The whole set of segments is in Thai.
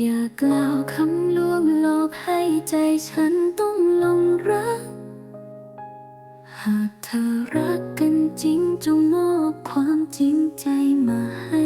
อย่ากล่าวคำลวงหลอกให้ใจฉันต้องลงรัก หากเธอรักกันจริงจงมอบความจริงใจมาให้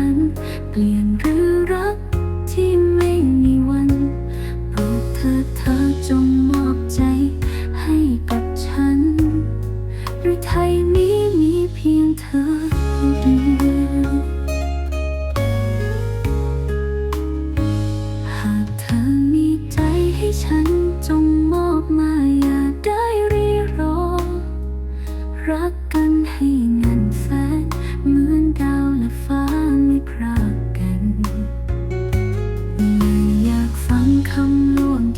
พัน เปลี่ยนหรือรักที่ไม่มีวันโปรดเธอเธอจงมอบใจให้กับฉันหรือไทยนี้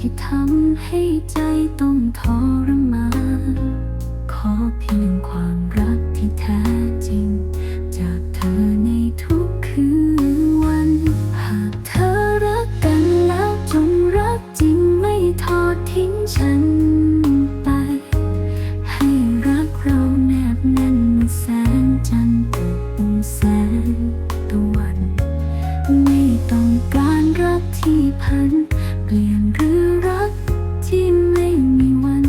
ที่ทำให้ใจต้องทรมาน ขอเพียงความรักที่แท้จริง จากเธอในทุกคืนวัน หากเธอรักกันแล้วจงรักจริงไม่ทอดทิ้งฉันไป ให้รักเราแนบแน่นเมื่อแสงจันทร์ตกองแสงตะวัน ไม่ต้องการรักที่พัน ลี่ยนหรือรักที่ไม่มีวัน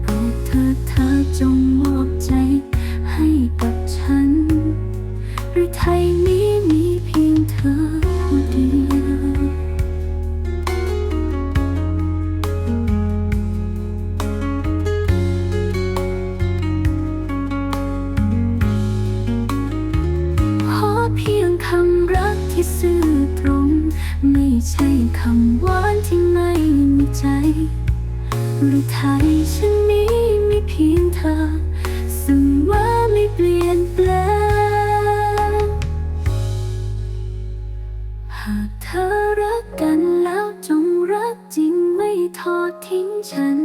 โปรดเธอเธอจงมอบใจให้กับฉัน หรือไทยนี้มีเพียงเธอผู้เดียว ไม่ใช่คำหวานที่ไม่มีใจหรือไทยฉันนี้มีเพียงเธอซึ่งว่าไม่เปลี่ยนแปลงหากเธอรักกันแล้วจงรักจริงไม่ทอดทิ้งฉัน